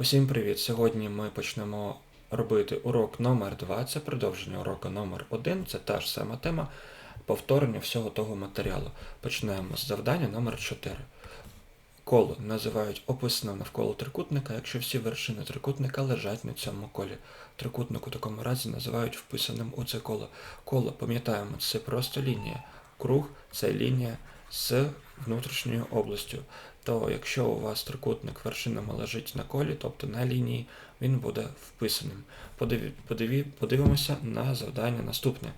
Усім привіт! Сьогодні ми почнемо робити урок номер 2 Це продовження уроку номер 1 Це та ж сама тема повторення всього того матеріалу. Почнемо з завдання номер 4 Коло називають описаним навколо трикутника, якщо всі вершини трикутника лежать на цьому колі. Трикутник у такому разі називають вписаним у це коло. Коло, пам'ятаємо, це просто лінія. Круг це лінія з внутрішньою областю. То якщо у вас трикутник вершинами лежить на колі, тобто на лінії, він буде вписаним. Подиві, подиві, подивимося на завдання наступне.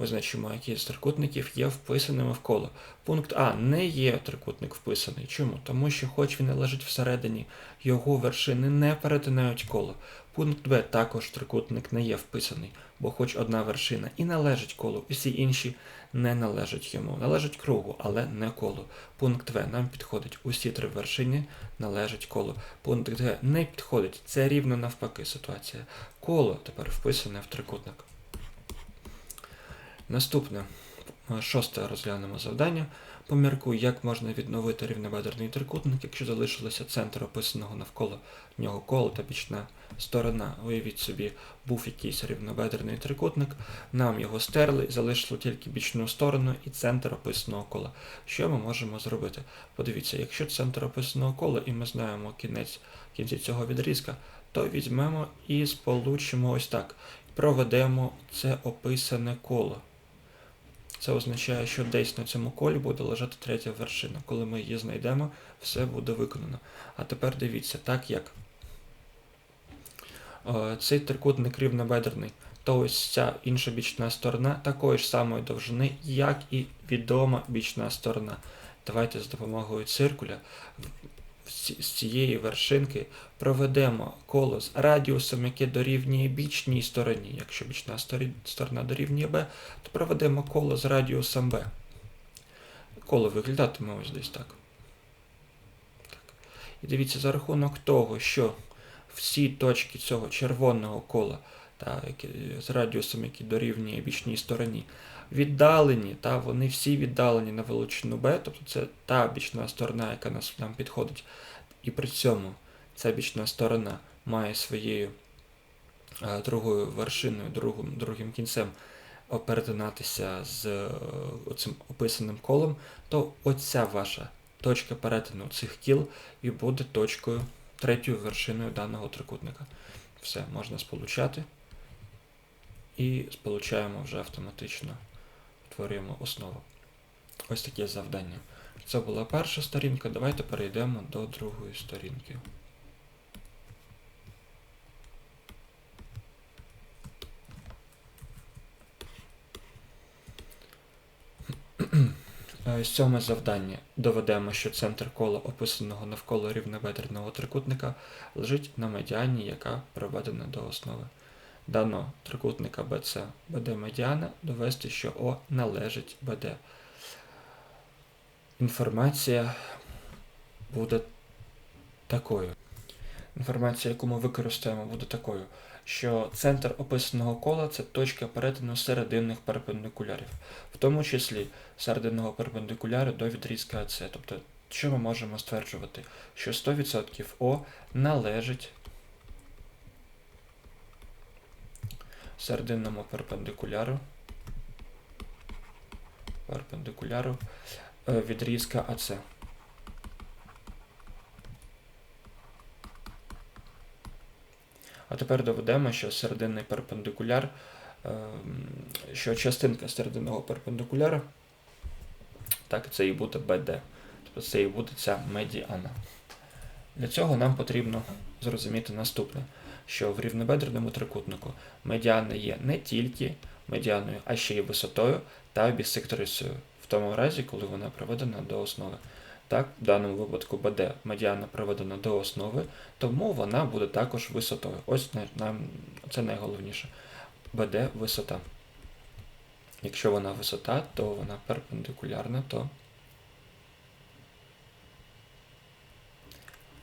Визначимо, які з трикутників є вписаними в коло. Пункт А не є трикутник вписаний. Чому? Тому що, хоч він і лежить всередині, його вершини не перетинають коло. Пункт Б також трикутник не є вписаний, бо хоч одна вершина і належить колу, усі інші не належать йому. Належать кругу, але не колу. Пункт В нам підходить. Усі три вершини належать колу. Пункт Г не підходить. Це рівно навпаки ситуація. Коло тепер вписане в трикутник. Наступне, е, шосте розглянемо завдання. Поміркуй, як можна відновити рівнобедерний трикутник, якщо залишилося центр описаного навколо нього коло та бічна сторона. Уявіть собі, був якийсь рівнобедерний трикутник, нам його стерли, залишило тільки бічну сторону і центр описаного кола. Що ми можемо зробити? Подивіться, якщо центр описаного кола, і ми знаємо кінець кінці цього відрізка, то візьмемо і сполучимо ось так. Проведемо це описане коло. Це означає, що десь на цьому колі буде лежати третя вершина. Коли ми її знайдемо, все буде виконано. А тепер дивіться, так як е, цей трикутник рівнобедерний, то ось ця інша бічна сторона такої ж самої довжини, як і відома бічна сторона. Давайте з допомогою циркуля з цієї вершинки проведемо коло з радіусом, яке дорівнює бічній стороні. Якщо бічна сторона дорівнює b, то проведемо коло з радіусом b. Коло виглядатиме ось десь так. так. І дивіться, за рахунок того, що всі точки цього червоного кола та, з радіусом, який дорівнює бічній стороні, віддалені, та, вони всі віддалені на величину b, тобто це та бічна сторона, яка нас, нам підходить. І при цьому ця бічна сторона має своєю а, другою вершиною, другим, другим кінцем перетинатися з е, цим описаним колом, то оця ваша точка перетину цих кіл і буде точкою, третьою вершиною даного трикутника. Все, можна сполучати. І сполучаємо вже автоматично, створюємо основу. Ось таке завдання. Це була перша сторінка. Давайте перейдемо до другої сторінки. Е, сьоме завдання. Доведемо, що центр кола, описаного навколо рівнобедерного трикутника, лежить на медіані, яка проведена до основи. Дано трикутника BC BD медіана довести, що О належить BD. Інформація буде такою. Інформація, яку ми використаємо, буде такою, що центр описаного кола це точка перетину серединних перпендикулярів, в тому числі серединного перпендикуляру до відрізка АЦ. Тобто, що ми можемо стверджувати? Що 100% О належить серединному перпендикуляру перпендикуляру е, відрізка АЦ. А тепер доведемо, що серединний перпендикуляр, ем, що частинка серединного перпендикуляра, так, це і буде BD. Тобто це і буде ця медіана. Для цього нам потрібно зрозуміти наступне, що в рівнобедреному трикутнику медіана є не тільки медіаною, а ще й висотою та бісектрисою, в тому разі, коли вона проведена до основи. Так, в даному випадку BD медіана проведена до основи, тому вона буде також висотою. Ось нам це найголовніше. BD висота. Якщо вона висота, то вона перпендикулярна, то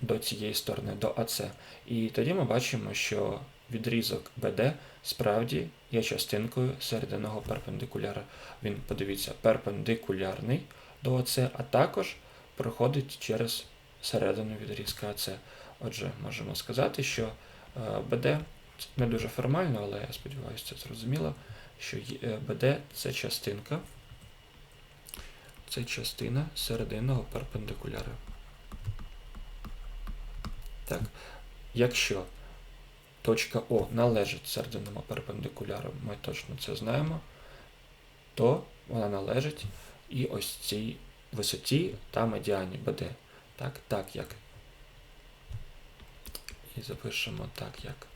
до цієї сторони, до АЦ. І тоді ми бачимо, що відрізок BD справді є частинкою серединного перпендикуляра. Він, подивіться, перпендикулярний до АЦ, а також проходить через середину відрізка АЦ. Отже, можемо сказати, що е, БД не дуже формально, але я сподіваюся, це зрозуміло, що е, БД це частинка, це частина серединного перпендикуляра. Так, якщо точка О належить серединному перпендикуляру, ми точно це знаємо, то вона належить і ось цій висоті та медіані БД. Так, так як. І запишемо так як.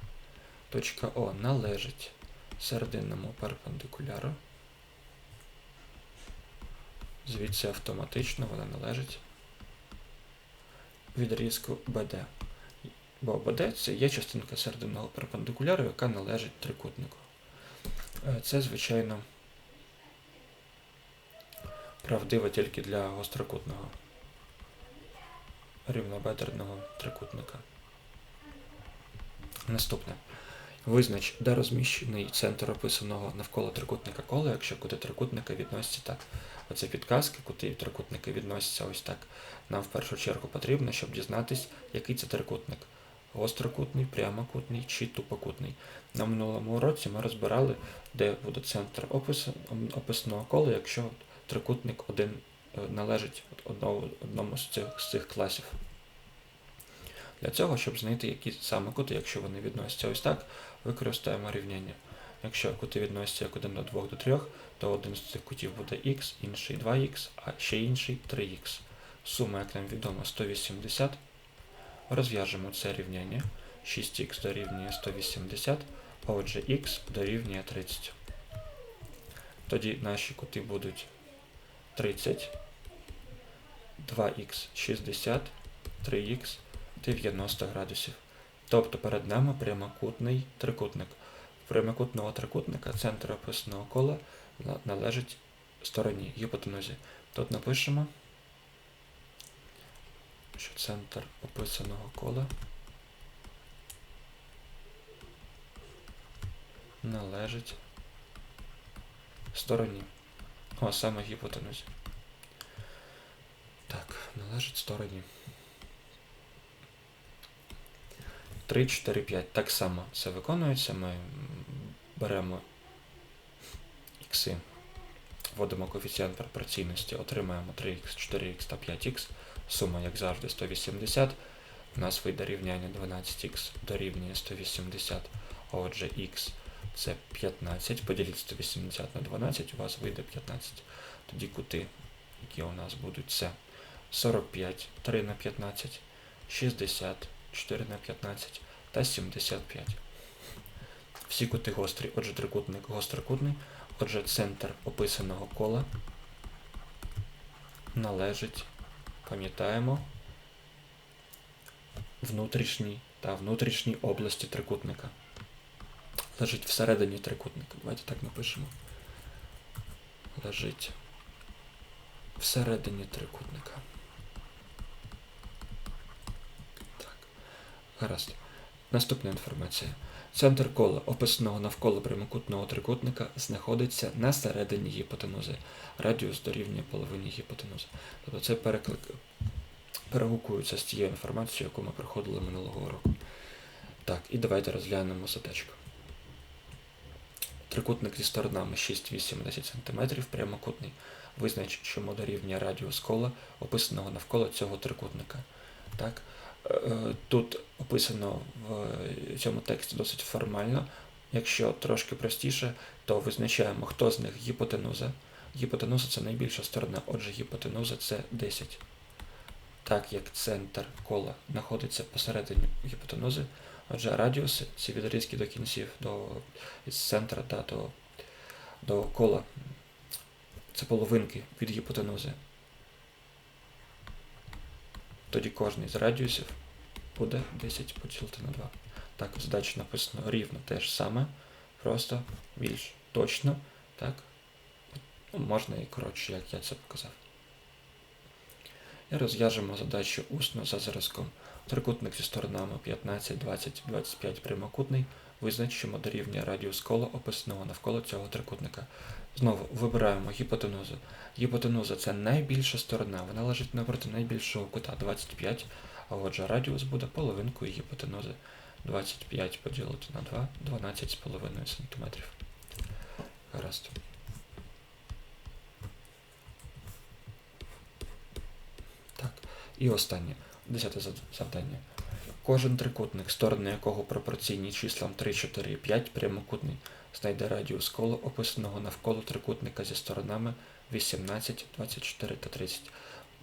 Точка О належить серединному перпендикуляру. Звідси автоматично вона належить відрізку BD. Бо BD це є частинка серединного перпендикуляру, яка належить трикутнику. Е, Це, звичайно, правдиво тільки для гострокутного рівнобедерного трикутника. Наступне. Визнач, де розміщений центр описаного навколо трикутника кола, якщо кути трикутника відносяться так. Оце підказки, кути трикутника відносяться ось так. Нам в першу чергу потрібно, щоб дізнатись, який це трикутник. Гострокутний, прямокутний чи тупокутний. На минулому уроці ми розбирали, де буде центр опису, описаного кола, якщо трикутник один е, належить одному, одному з цих, з цих класів. Для цього, щоб знайти які саме кути, якщо вони відносяться ось так, використаємо рівняння. Якщо кути відносяться як 1 до 2 до 3, то один з цих кутів буде х, інший 2х, а ще інший 3х. Сума, як нам відомо, 180. Розв'яжемо це рівняння. 6х дорівнює 180, а отже х дорівнює 30. Тоді наші кути будуть 30, 2х 60, 3х 90 градусів. Тобто перед нами прямокутний трикутник. Прямокутного трикутника центр описаного кола належить стороні гіпотенузі. Тут напишемо, що центр описаного кола належить стороні. О, саме гіпотенузі. Так, належить стороні. 3, 4, 5. Так само це виконується. Ми беремо ікси, вводимо коефіцієнт пропорційності, отримаємо 3х, 4х та 5х. Сума, як завжди, 180. У нас вийде рівняння 12х дорівнює 180. А отже, х це 15. Поділіть 180 на 12, у вас вийде 15. Тоді кути, які у нас будуть, це 45, 3 на 15, 60, 4 на 15 та 75. Всі кути гострі, отже, трикутник гострокутний, отже, центр описаного кола належить, пам'ятаємо, внутрішній та внутрішній області трикутника. Лежить всередині трикутника. Давайте так напишемо. Лежить всередині трикутника. Так. Гаразд. Наступна інформація. Центр кола, описаного навколо прямокутного трикутника, знаходиться на середині гіпотенузи. Радіус дорівнює половині гіпотенузи. Тобто це переклик... перегукується з тією інформацією, яку ми проходили минулого року. Так, і давайте розглянемо задачку. Трикутник зі сторонами 6, 8, 10 см, прямокутний. Визнач, чому дорівнює радіус кола, описаного навколо цього трикутника. Так? Е, Тут описано в цьому тексті досить формально. Якщо трошки простіше, то визначаємо, хто з них гіпотенуза. Гіпотенуза це найбільша сторона, отже, гіпотенуза це 10. Так як центр кола знаходиться посередині гіпотенузи, отже, радіуси, ці відрізки до кінців, до, з центра да, до, до кола, це половинки від гіпотенузи. Тоді кожний з радіусів буде 10 поділити на 2. Так, в задачі написано рівно те ж саме, просто більш точно, так? Ну, можна і коротше, як я це показав. І розв'яжемо задачу усно за зразком. Трикутник зі сторонами 15, 20, 25 прямокутний. Визначимо дорівнює радіус кола, описаного навколо цього трикутника. Знову вибираємо гіпотенузу. Гіпотенуза це найбільша сторона, вона лежить напроти найбільшого кута 25, А отже, радіус буде половинкою гіпотенузи 25 поділити на 2, 12,5 см. Гаразд. Так, і останнє, десяте завдання. Кожен трикутник, сторони якого пропорційні числам 3, 4 і 5, прямокутний, знайде радіус кола, описаного навколо трикутника зі сторонами 18, 24 та 30.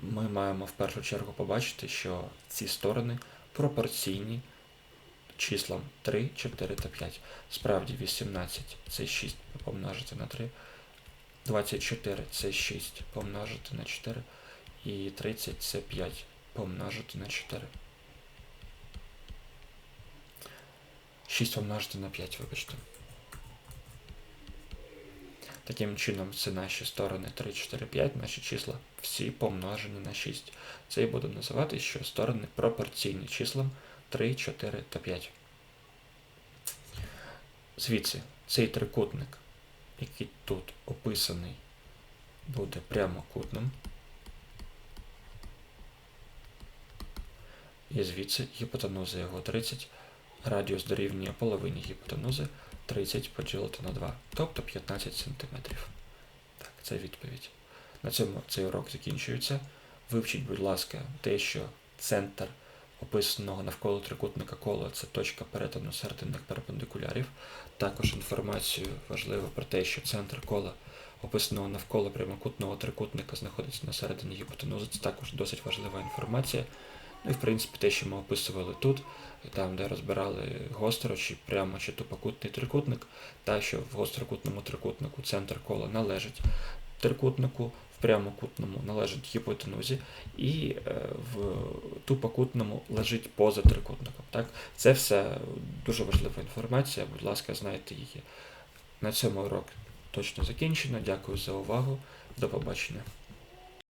Ми маємо в першу чергу побачити, що ці сторони пропорційні числам 3, 4 та 5. Справді 18 це 6 помножити на 3, 24 це 6 помножити на 4 і 30 це 5 помножити на 4. 6 помножити на 5, вибачте. Таким чином, це наші сторони 3, 4, 5, наші числа всі помножені на 6. Це і буде називати, що сторони пропорційні числам 3, 4 та 5. Звідси цей трикутник, який тут описаний, буде прямокутним. І звідси гіпотенуза його 30, радіус дорівнює половині гіпотенузи 30 поділити на 2, тобто 15 см. Так, це відповідь. На цьому цей урок закінчується. Вивчіть, будь ласка, те, що центр описаного навколо трикутника кола це точка перетину серединних перпендикулярів. Також інформацію важливо про те, що центр кола, описаного навколо прямокутного трикутника, знаходиться на середині гіпотенузи. Це також досить важлива інформація. Ну і в принципі те, що ми описували тут, там, де розбирали гостро чи прямо чи тупокутний трикутник, та що в гострокутному трикутнику центр кола належить трикутнику, в прямокутному належить гіпотенузі, і е, в тупокутному лежить поза трикутником. Так? Це все дуже важлива інформація, будь ласка, знайте її. На цьому урок точно закінчено. Дякую за увагу. До побачення.